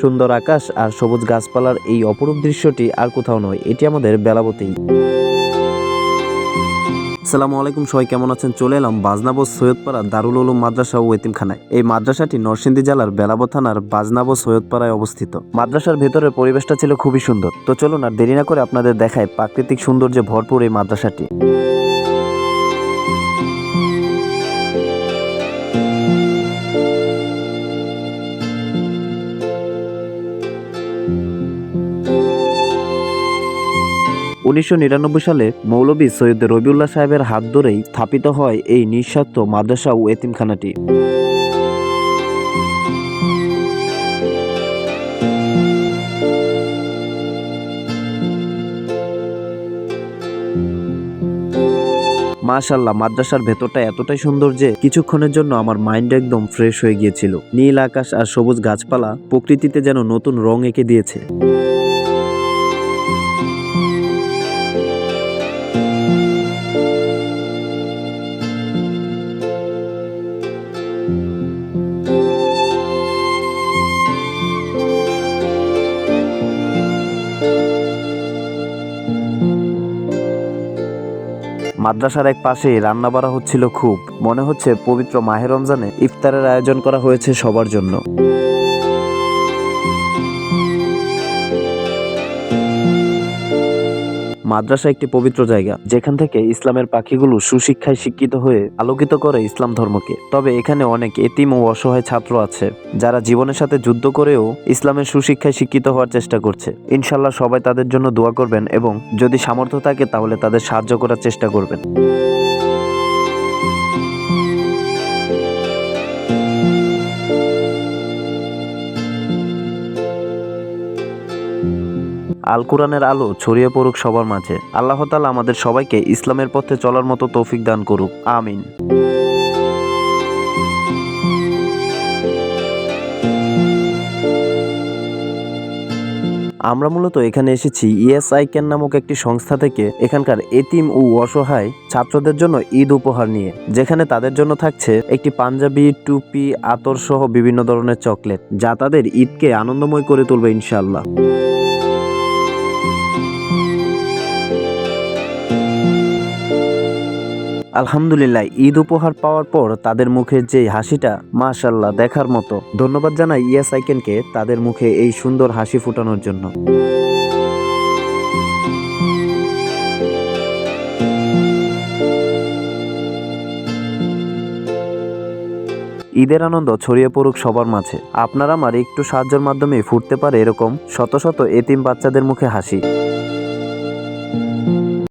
সুন্দর আকাশ আর সবুজ গাছপালার এই অপরূপ দৃশ্যটি আর কোথাও নয়, এটি আমাদের বেলাবতেই আসসালামু আলাইকুম, সবাই কেমন আছেন? চলে এলাম বাজনাবস সৈয়দপাড়া দারুল উলুম মাদ্রাসা ও এতিমখানায়। এই মাদ্রাসাটি নরসিংদী জেলার বেলাবো থানার বাজনাবস সৈয়দপাড়ায় অবস্থিত। মাদ্রাসার ভেতরের পরিবেশটা ছিল খুবই সুন্দর। তো চলুন আর দেরি না করে আপনাদের দেখায় প্রাকৃতিক সৌন্দর্যে ভরপুর এই মাদ্রাসাটি। উনিশশো নিরানব্বই সালে মৌলভী সৈয়দ রবিউল্লাহ সাহেবের হাত ধরেই স্থাপিত হয় এই নিঃস্বার্থ মাদ্রাসা ও এতিমখানাটি। মাশাল্লাহ মাদ্রাসার ভেতরটা এতটাই সুন্দর যে কিছুক্ষণের জন্য আমার মাইন্ড একদম ফ্রেশ হয়ে গিয়েছিল। নীল আকাশ আর সবুজ গাছপালা প্রকৃতিতে যেন নতুন রং এঁকে দিয়েছে। মাদ্রাসার এক পাশে রান্না বাড়া হচ্ছিল খুব। মনে হচ্ছে পবিত্র মাহে রমজানে ইফতারের আয়োজন করা হয়েছে সবার জন্য। মাদ্রাসা একটি পবিত্র জায়গা, যেখান থেকে ইসলামের পাখিগুলো সুশিক্ষায় শিক্ষিত হয়ে আলোকিত করে ইসলাম ধর্মকে। তবে এখানে অনেক এতিম ও অসহায় ছাত্র আছে, যারা জীবনের সাথে যুদ্ধ করেও ইসলামের সুশিক্ষায় শিক্ষিত হওয়ার চেষ্টা করছে। ইনশাল্লাহ সবাই তাদের জন্য দোয়া করবেন এবং যদি সামর্থ্য থাকে তাহলে তাদের সাহায্য করার চেষ্টা করবেন। আল কোরআনের আলো ছড়িয়ে পড়ুক সবার মাঝে। আল্লাহ তালা আমাদের সবাইকে ইসলামের পথে চলার মতো তৌফিক দান করুক। আমিন। আমরা মূলত এখানে এসেছি ইএসআই ক্যান নামক একটি সংস্থা থেকে এখানকার এতিম ও অসহায় ছাত্রদের জন্য ঈদ উপহার নিয়ে, যেখানে তাদের জন্য থাকছে একটি পাঞ্জাবি, টুপি, আতর সহ বিভিন্ন ধরনের চকলেট, যা তাদের ঈদকে আনন্দময় করে তুলবে ইনশাআল্লাহ। আলহামদুলিল্লাহ, ঈদ উপহার পাওয়ার পর তাদের মুখে যে হাসিটা মাশাল্লাহ দেখার মতো। ধন্যবাদ জানাই ইয়াস আইকেনকে তাদের মুখে এই সুন্দর হাসি ফুটানোর জন্য। ঈদের আনন্দ ছড়িয়ে পড়ুক সবার মাঝে। আপনার আমার একটু সাহায্যের মাধ্যমে ফুটতে পারে এরকম শত শত এতিম বাচ্চাদের মুখে হাসি।